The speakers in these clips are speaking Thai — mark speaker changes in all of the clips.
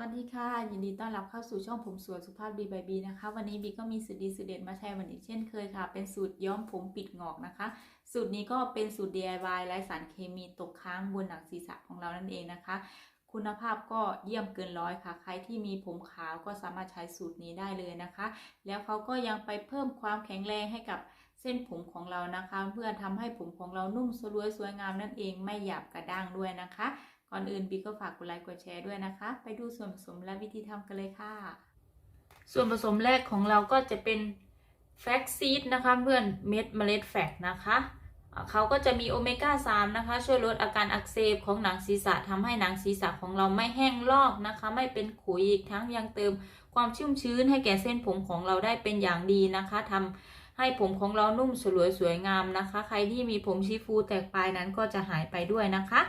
Speaker 1: วัสดีค่ะ ยินดีต้อนรับเข้าสู่ช่องผมสวยสุภาพดีบายบีนะคะ วันนี้บีก็มีสูตรดีสูตรเด็ดมาแชร์วันอีกเช่นเคยค่ะ เป็นสูตรย้อมผมปิดงอกนะคะ สูตรนี้ก็เป็นสูตร DIY ไร้สารเคมีตกค้างบนหนังศีรษะของเรานั่นเองนะคะ คุณภาพก็เยี่ยมเกินร้อยค่ะ ใครที่มีผมขาวก็สามารถใช้สูตรนี้ได้เลยนะคะ แล้วเขาก็ยังไปเพิ่มความแข็งแรงให้กับเส้นผมของเรานะคะ เพื่อทำให้ผมของเรานุ่มสลวยสวยงามนั่นเองไม่หยาบกระด้างด้วยนะคะ ก่อนอื่นบีก็ฝากกดไลค์กดแชร์ด้วยนะคะ ไปดูส่วนผสมและวิธีทำกันเลยค่ะ ส่วนผสมแรกของเราก็จะเป็นแฟกซีดนะคะเพื่อนเม็ดเมล็ดแฟกนะคะเขาก็จะมีโอเมก้า 3 นะคะ ช่วยลดอาการอักเสบของหนังศีรษะทำให้หนังศีรษะของเราไม่แห้งลอกนะคะ ไม่เป็นขุยอีกทั้งยังเติมความชุ่มชื้นให้แก่เส้นผมของเราได้เป็นอย่างดีนะคะทำให้ผมของเรานุ่มสลวยสวยงามนะคะ ใครที่มีผมชีฟูแตกปลายนั้นก็จะหายไปด้วยนะคะ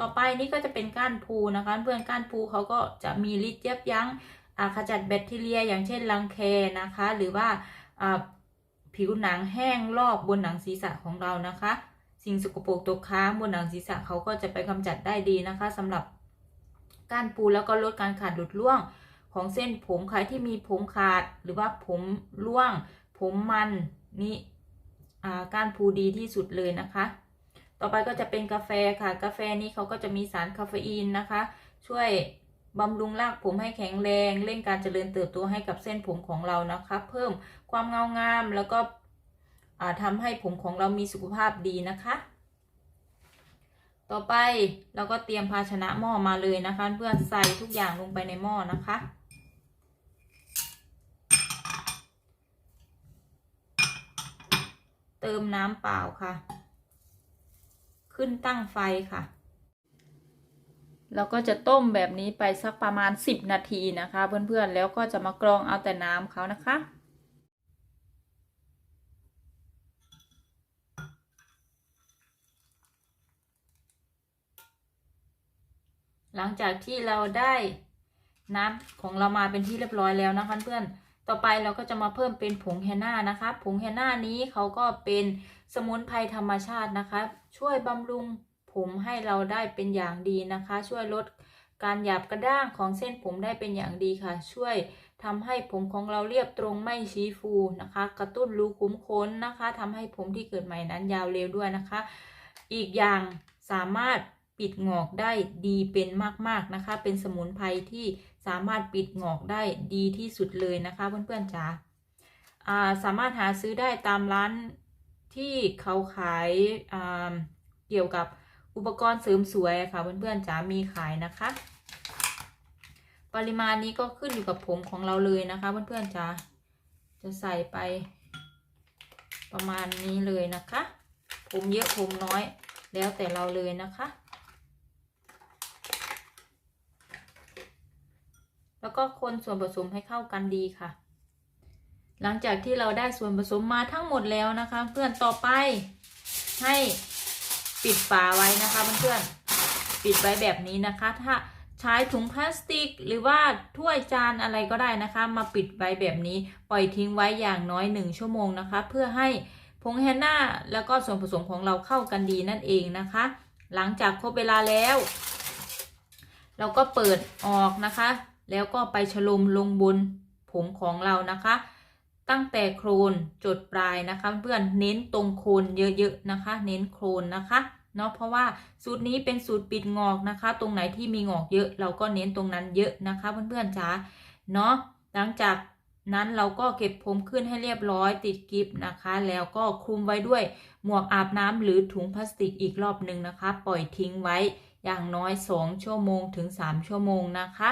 Speaker 1: ต่อไปนี่ก็จะเป็นก้านพูนะคะ เพื่อนก้านพูเขาก็จะมีฤทธิ์ยับยั้งขจัดแบคทีเรีย อย่างเช่นรังแคนะคะ หรือว่าผิวหนังแห้งลอกบนหนังศีรษะของเรานะคะ สิ่งสกปรกตกค้างบนหนังศีรษะเขาก็จะไปกำจัดได้ดีนะคะสำหรับก้านปูแล้วก็ลดการขาดหลุดร่วงของเส้นผมใครที่มีผมขาดหรือว่าผมร่วง ผมมันนี่ก้านพูดีที่สุดเลยนะคะ ต่อไปก็จะเป็นกาแฟค่ะ กาแฟนี้เขาก็จะมีสารคาเฟอีนนะคะ ช่วยบำรุงรากผมให้แข็งแรง เร่งการเจริญเติบโตให้กับเส้นผมของเรานะคะ เพิ่มความเงางามแล้วก็อ่าทำให้ผมของเรามีสุขภาพดีนะคะ ต่อไปเราก็เตรียมภาชนะหม้อมาเลยนะคะ เพื่อใส่ทุกอย่างลงไปในหม้อนะคะเติมน้ำเปล่าค่ะ ขึ้นตั้งไฟค่ะ แล้วก็จะต้มแบบนี้ไปสักประมาณ 10 นาทีนะคะ เพื่อนๆแล้วก็จะมากรองเอาแต่น้ำเขานะคะหลังจากที่เราได้น้ำของเรามาเป็นที่เรียบร้อยแล้วนะคะเพื่อน ต่อไปเราก็จะมาเพิ่มเป็นผงแฮน่านะคะผงแฮนน่านี้เขาก็เป็นสมุนไพรธรรมชาตินะคะ ช่วยบำรุงผมให้เราได้เป็นอย่างดีนะคะ ช่วยลดการหยาบกระด้างของเส้นผมได้เป็นอย่างดีค่ะ ช่วยทำให้ผมของเราเรียบตรงไม่ชี้ฟูนะคะ กระตุ้นรูขุมขนนะคะทำให้ผมที่เกิดใหม่นั้นยาวเร็วด้วยนะคะ อีกอย่างสามารถปิดงอกได้ดีเป็นมากๆนะคะ เป็นสมุนไพรที่ สามารถปิดงอกได้ดีที่สุดเลยนะคะเพื่อนๆจ๋าสามารถหาซื้อได้ตามร้านที่เขาขายาเกี่ยวกับอุปกรณ์เสริมสวยค่ะเพื่อนๆจ๋ามีขายนะคะ ปริมาณนี้ก็ขึ้นอยู่กับผมของเราเลยนะคะเพื่อนๆจ๋าจะใส่ไปประมาณนี้เลยนะคะ ผมเยอะผมน้อยแล้วแต่เราเลยนะคะ แล้ว ก็คนส่วนผสมให้เข้ากันดีค่ะ หลังจากที่เราได้ส่วนผสมมาทั้งหมดแล้วนะคะ เพื่อนต่อไปให้ปิดฝาไว้นะคะเพื่อนๆปิดไว้แบบนี้นะคะ ถ้าใช้ถุงพลาสติก หรือว่าถ้วยจานอะไรก็ได้นะคะ มาปิดไว้แบบนี้ปล่อยทิ้งไว้อย่างน้อยหนึ่งชั่วโมงนะคะ เพื่อให้ผงแฮนน่าแล้วก็ส่วนผสมของเราเข้ากันดีนั่นเองนะคะ หลังจากครบเวลาแล้ว เราก็เปิดออกนะคะ แล้วก็ไปฉลมลงบนผมของเรานะคะ ตั้งแต่โครนจดปลายนะคะ เพื่อนเน้นตรงโคนเยอะๆนะคะ เน้นโครนนะคะเนาะเพราะว่าสูตรนี้เป็นสูตรปิดงอกนะคะ ตรงไหนที่มีงอกเยอะ เราก็เน้นตรงนั้นเยอะนะคะเพื่อนๆจ๋าเนาะหลังจากนั้นเราก็เก็บผมขึ้นให้เรียบร้อยติดกิฟนะคะ แล้วก็คลุมไว้ด้วยหมวกอาบน้ำหรือถุงพลาสติกอีกรอบหนึ่งนะคะ ปล่อยทิ้งไว้อย่างน้อย 2 ชั่วโมงถึง 3 ชั่วโมงนะคะ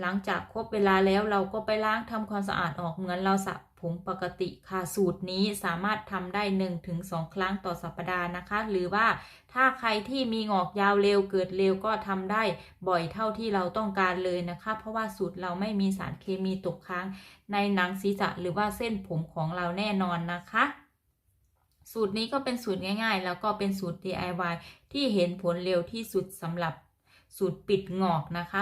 Speaker 1: หลังจากครบเวลาแล้วเราก็ไปล้างทำความสะอาดออกเหมือนเราสระผมปกติค่ะสูตรนี้สามารถทำได้ 1-2 ครั้งต่อสัปดาห์นะคะ หรือว่าถ้าใครที่มีงอกยาวเร็วเกิดเร็วก็ทำได้บ่อยเท่าที่เราต้องการเลยนะคะ เพราะว่าสูตรเราไม่มีสารเคมีตกค้างในหนังศีรษะหรือว่าเส้นผมของเราแน่นอนนะคะสูตรนี้ก็เป็นสูตรง่าย ๆ แล้วก็เป็นสูตร DIY ที่เห็นผลเร็วที่สุดสำหรับสูตรปิดงอกนะคะ